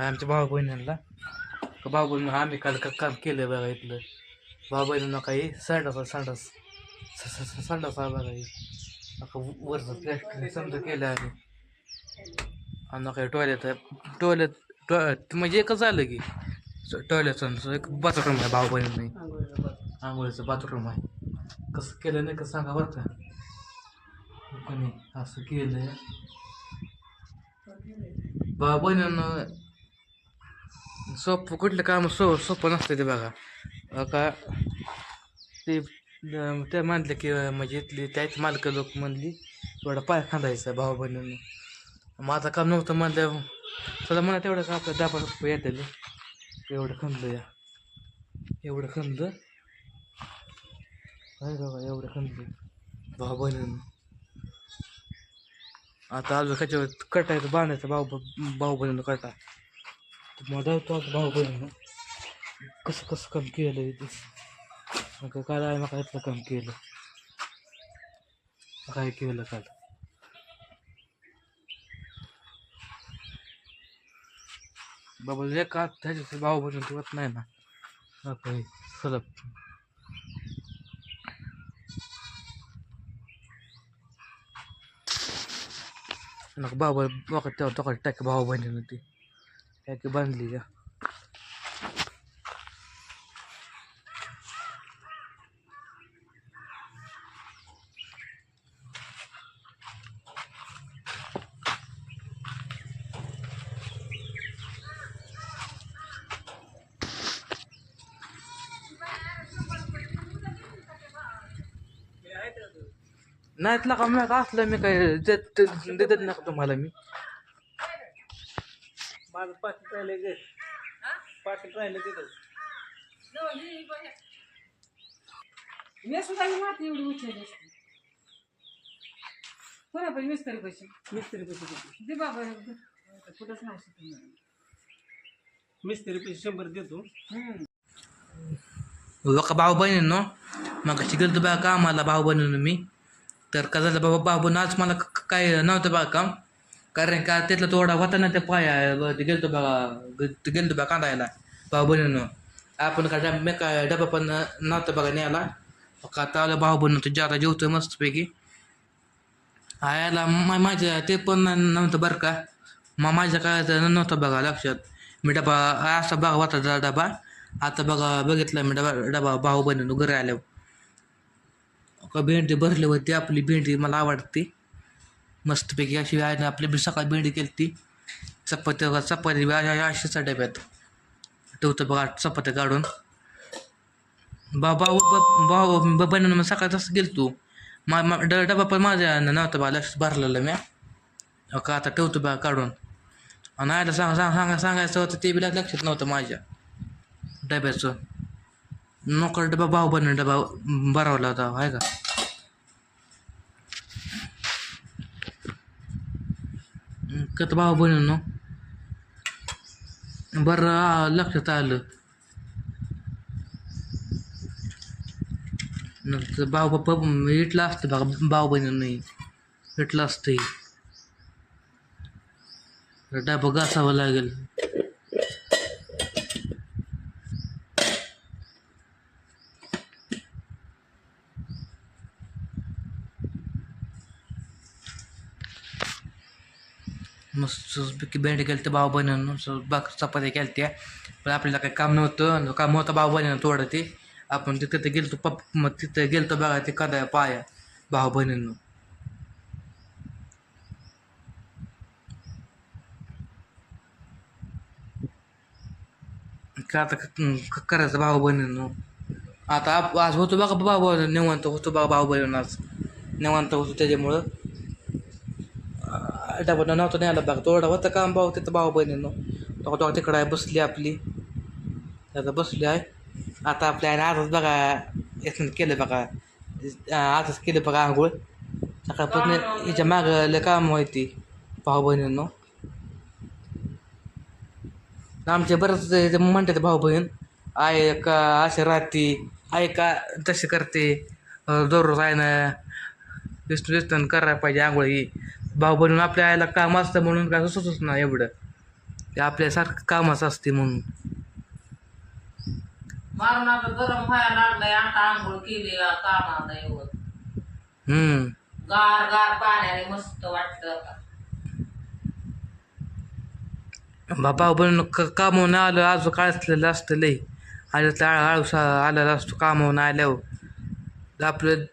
हा आमच्या भाऊ बहिणींना. भाऊ बहिणी आम्ही काल का काम केलं बघा इथलं. भाऊ बहिणींना काही संडास संडास स- स- बघा वरचं प्लॅस्टर समजा केलं आहे आणि काही टॉयलेट आहे. टॉयलेट टॉयलेट म्हणजे एकच आलं की. टॉयलेटचं एक बाथरूम आहे भाऊ बहिणी आंघोळीचं बाथरूम आहे. कसं केलं नाही कसं सांगा बरं का? कोणी असं केलं. भाऊ बहिणीनं सोपं कुठलं काम सो सोपं नसतं ते बघा. का ते त्या म्हणलं की म्हणजे इथली त्याच मालक लोक म्हणली थोडा पाय खांदायचा भाऊ बहिणीनं माझं काम नव्हतं म्हणलं चला म्हणा तेवढं का आपलं दहा रुपये येतील. एवढं खणलं या. एवढं खणलं काय बाबा एवढं खणलं भाऊ बहिणीनं आता अजून त्याच्यावर कटायचं बांधायचं भाऊ भाऊ बहिणीनं कटा. तर मग भाऊ बहिणी कसं कसं काम केलं ते. मग काल आहे मग इथलं काम केलं? काय केलं काल? बाबा जे का त्याच्या भाऊ बहिणी ठेवत नाही ना. आपण सलप नका बाबा बघा तेव्हा तो भाऊ बहिणीनं ती टाकी बांधली का नाहीत का मी का असलं मी काय देत देतात नका तुम्हाला मी माझं पाकिट राहिले गे पाकिट राहिले तिथं मी सुद्धा ही माती एवढी उचलली असते. कोणा पण मिस्त्री पैसे? मिस्त्री पैसे दे बाबा कुठंच नाही शिकून मिस्त्री पैसे शंभर देतो. का भाऊ बहिणींनो मग शिकल तर बघा कामाला भाऊ बहिणीनं मी. तर का झालं बाबा बाबू आज मला क- क- काय नव्हतं बघा काम. कारण का त्यातला तोडा होता ना त्या पाया ते गेलतो बघा ते गेलतो बघा कांदायला भाऊ बहिणीनं आपण का डब मी काय डबा पण नव्हता बघा न्यायला का आता आलं भाऊ बहिणी तर जादा जेवतो मस्तपैकी आयाला मा माझ्या ते पण नव्हतं बरं का मग माझ्या काय नव्हतं बघा लक्षात मी डबा असा बघा होता जरा डबा आता बघा बघितला मी डबा डबा भाऊ बहिणीनं घरी आल्यावर का भेंडी भरली होती आपली भेंडी मला आवडते मस्तपैकी अशी आहे ना आपली बी सकाळी भेंडी केली ती चपाती चपाती बी अशा डब्यात ठेवतो बघा चपात्या काढून. बा भाऊ भाऊ बनवून मग सकाळी तसं गेलो तू मा ड- डबा पण माझ्या नव्हता बा लक्ष भरलेलं मी अहो का आता ठेवतो बा काढून. आणि आयला सांग सांग सांगा सांगायचं होतं ते बी लक्षात नव्हतं माझ्या. डब्याचं. नोकर डबा भाऊ बनवून डबा भरवला होता आहे का? कत भाऊ बहिणींनो बरं लक्षात आलं. नंतर भाऊ बाप्पा इटला असतं बघा भाऊ बनवून नाही इटलं असतं डबा घासावं लागेल. मस्त की बेंड केली तर भाऊ बनवून बाकी चपात्या केल्या त्या पण आपल्याला काही काम नव्हतं आणि काम होतं भाऊ बनवून थोडं ते. आपण तिथं गेलतो पप मग तिथं गेलतो बघा ते कदा पाया भाऊ बनवून का आता करायचं भाऊ बनवून आता आप- आज होतो बघा भाऊ निवांत होतो बघा भाऊ बनवून आज. निवांत होतो त्याच्यामुळं. डबा नव्हतं नाही आला बघा तोडा होता काम भाऊ तिथं भाऊ बहिणीनं. तो तो तिकडं आहे बसली आपली. आता बसली आहे. आता आपल्या आईने आजच बघा याचं केलं बघा. आजच केलं बघा आंघोळ. सकाळपासून हिच्या मागं लय काम माहिती भाऊ बहिणीनं. आमचे बरंच ते म्हणतात भाऊ बहीण आहे का असे राहते. आहे का तसे करते. दररोज आहे ना विष्णू विष्णू करायला पाहिजे आंघोळ ही. भाऊ बहीण आपल्या आईला काम असतं म्हणून काय सुचतच ना एवढं. ते आपल्यासारखं कामाचं असते म्हणून. मारून आता गरम व्हायला लागलाय आता आंघोळ केली कामाला येऊन हम्म. गार गार पाण्याने मस्त वाटतं आता. बाबा पण कामावून आलं आजू काय असलेलं असतं लई. आलं तर आळूस आलेला असतो कामावून आल्यावर. आपलं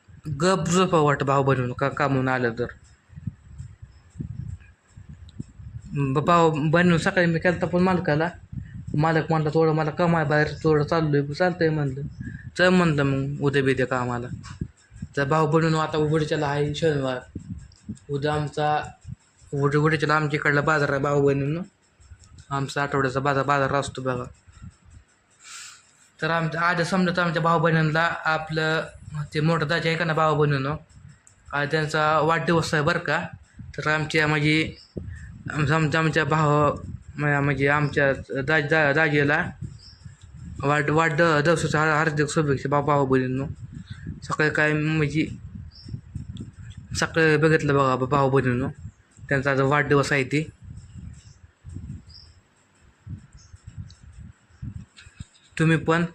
गप झोपा वाटतं भाऊ बनवून का कामावून आलं तर. भाऊ बनवून सकाळी मी केलता पण मालकाला. मालक म्हणला थोडं मला कमाय बाहेर थोडं चाललोय आहे म्हणलं. चल म्हणलं मग उद्या बिद्या कामाला. तर भाऊ बनवून आता उघडच्याला आहे शनिवार. उद्या आमचा उघड उघडच्याला आमच्या इकडला बाजार आहे भाऊ बनवून आमचा आठवड्याचा बाजार बाजार असतो बघा. तर आमच्या आज समजा तर आमच्या भाऊ बहिणींना आपलं ते मोठं दाजी आहे का ना भाऊ बहिणीनं? आज त्यांचा वाढदिवस आहे बरं का? तर आमच्या म्हणजे आमच्या आमच्या आमच्या भाव म्हणजे आमच्या दाज दा दाजीला वाढ वाट दिवसाच्या हार- हार्दिक शुभेच्छा भाऊ भाऊ बहिणींनो. सकाळी काय म्हणजे सकाळी बघितलं बघा भाऊ बहिणीनं. त्यांचा आज वाढदिवस आहे ते. तुम्ही पण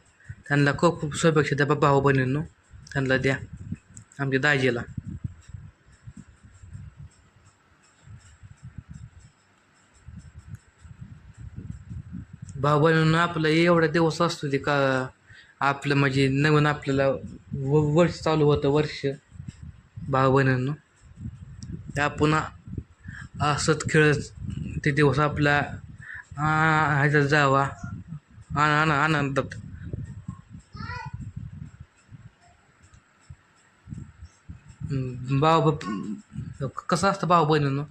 त्यांना खूप खूप शुभेच्छा द्या भाऊ बहिणींनो. त्यांना द्या. आमच्या दाजीला. भाऊ बहिणींनो आपलं एवढा दिवस असतो ते का आपलं म्हणजे नवीन आपल्याला व वर्ष चालू होतं वर्ष. भाऊ बहिणींनो त्या पुन्हा असत खेळत ते दिवस आपला ह्याच्यात जावा. आन आन आनंदात. हम्म, कसं असतं भाऊ बहिणीनं?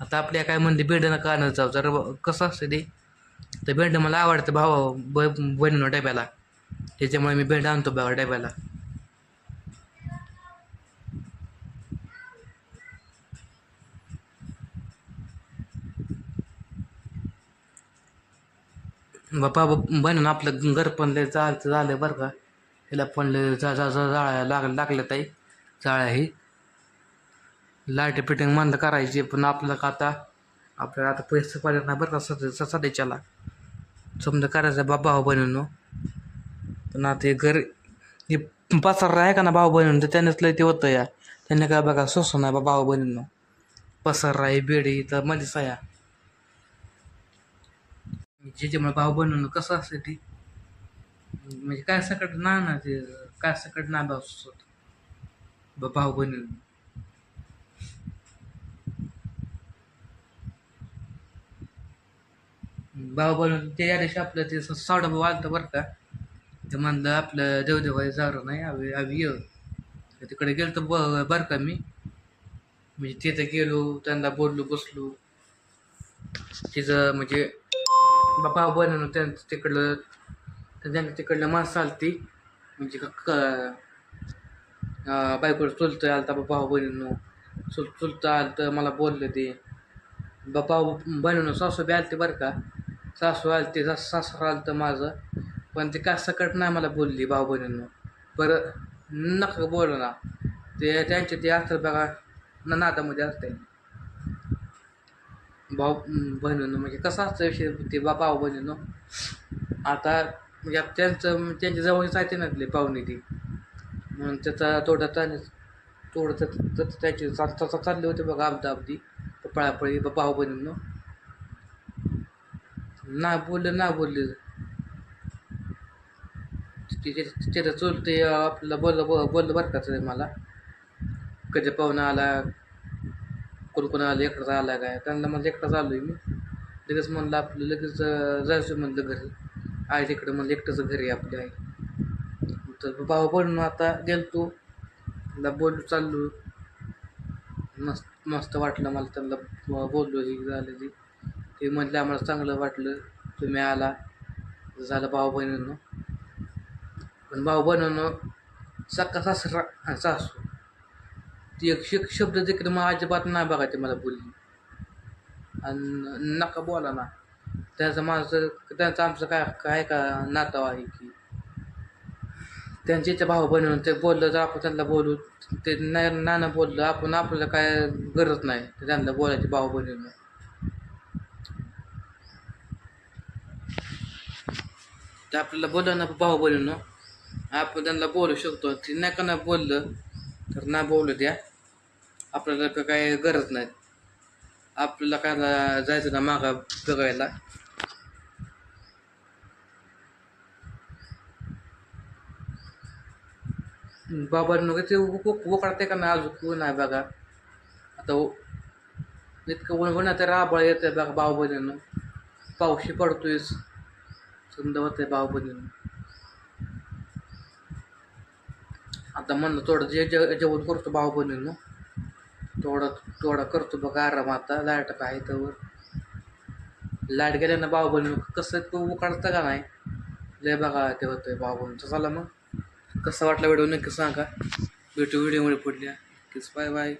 आता आपल्या काय म्हणते बेडनं का जाऊ जर कसं असतं ते? तर भेंड मला आवडतं भावा ब बहिणीनं डब्याला. त्याच्यामुळे मी भेंड आणतो भावा डब्याला. बापा बहिणीनं आपलं घर पण लय चालतं झालं बरं का. तिला पण लय जा जा जा जाळ्या लाग लागलं ताई. जाळ्या ही. लाइट फिटिंग म्हणलं करायची पण आपलं का आता? आपल्याला आता पैसे पाहिजे नाही बरं का सध्या सध्याच्याला. समजा करायचं बा भाऊ बनवणं पण आता हे घर हे पसार आहे का ना भाऊ बहिणीनं तर त्यानेच लय ते होतं या. त्याने काय बघा सोसं नाही बा भाऊ बहिणीनं. पसार आहे बेडी तर मध्येच आहे ज्याच्यामुळे भाऊ बनवणं कसं असतं ते? म्हणजे काय सकट ना ना ते काय सकट ना भाऊ सोसत भाऊ बनवून भाऊ बनवून ते या दिवशी आपलं ते सावडा बाबा आलतं बरं का. ते म्हणलं आपलं देवदेवाय जावं नाही आवी आम्ही ये तिकडे गेलो तर ब बरं का मी. म्हणजे तिथं गेलो त्यांना बोललो बसलो. तिचं म्हणजे बाबा बनवून त्यांचं तिकडलं त्यांना तिकडलं माणसं आलती. म्हणजे बायकोड क- चुलतं आलता बाबा बनवून चुल चुलतं आलतं मला बोललं ते. बाबा बनवून सासू बी आलते बरं का. सासू आलते सास आलं तर माझं पण ते काय सकट नाही मला बोलली भाऊ बहिणीनं बरं नका बोल ना ते त्यांचे ते असतात बघा ना नादामध्ये असते भाऊ बहिणीनं म्हणजे कसं असतं विषय ते बा भाऊ बहिणीनं आता म्हणजे त्यांचं त्यांच्या जवळच आहे ते ते पाहुणे ती म्हणून त्याचा तोडा चालले तोडं तर त्याची चालले होते बघा अब्दा अब्दी पळापळी बा भाऊ बहिणीनं ना बोलले ना बोलले. तिथे चुलते आपलं बोललं ब- बोललं बरं का मला. कधी पाहुणा आला कोण कोण आलं एकटाच आला काय? त्यांना म्हणलं एकटाच आलोय मी. लगेच म्हणलं आपलं लगेच जायचं म्हणलं घरी. आहे तिकडे म्हणलं एकटंच घरी आपली आहे तर भाऊ बनून आता गेलतो. त्यांना बोललो चाललो. मस्त मस्त वाटलं मला त्यांना बोललो हे झालं ते ते म्हटलं आम्हाला चांगलं वाटलं. तुम्ही आला. झालं भाऊ बहिणीनं. पण भाऊ बनवणं सका सासरा सासू. ती एक शिक शब्द देखील मग अजिबात नाही बघा ते मला बोलली. आणि नका बोला ना. त्याचं माझं त्यांचं आमचं काय काय का नातं आहे की. त्यांच्या इथे भाऊ बनवून ते बोललं तर आपण त्यांना बोलू ते नाही नानं बोललं आपण आपल्याला काय गरज नाही. त्यांना बोलायची भाऊ बनवून ते आपल्याला बोला ना भाऊ बोलून. आपण त्यांना बोलू शकतो. ते नाही का नाही बोललं तर ना बोलू द्या. आपल्याला काय काही गरज नाही. आपल्याला काय जायचं ना मागा बघायला. बाबा नको ते उकडते का नाही अजून? नाही बघा. आता इतकं ऊन ऊन आता राबळ येतंय बघा बाहुबलीनं पावशी पडतोयच. समजा होतंय बाहुबलीनं आता म्हणलं थोडं जे जे- जेवण करतो बाहुबलीनं थोडं थोडं करतो बघा आराम आता. लाइट काय तर लाइट गेल्यानं बाहुबलीनं कसं तू उकाडतं का नाही? लय बघा ते होतंय तसं चला मग. कसं वाटलं व्हिडिओ नक्की सांगा. भेटू व्हिडिओमध्ये पडल्या किस बाय बाय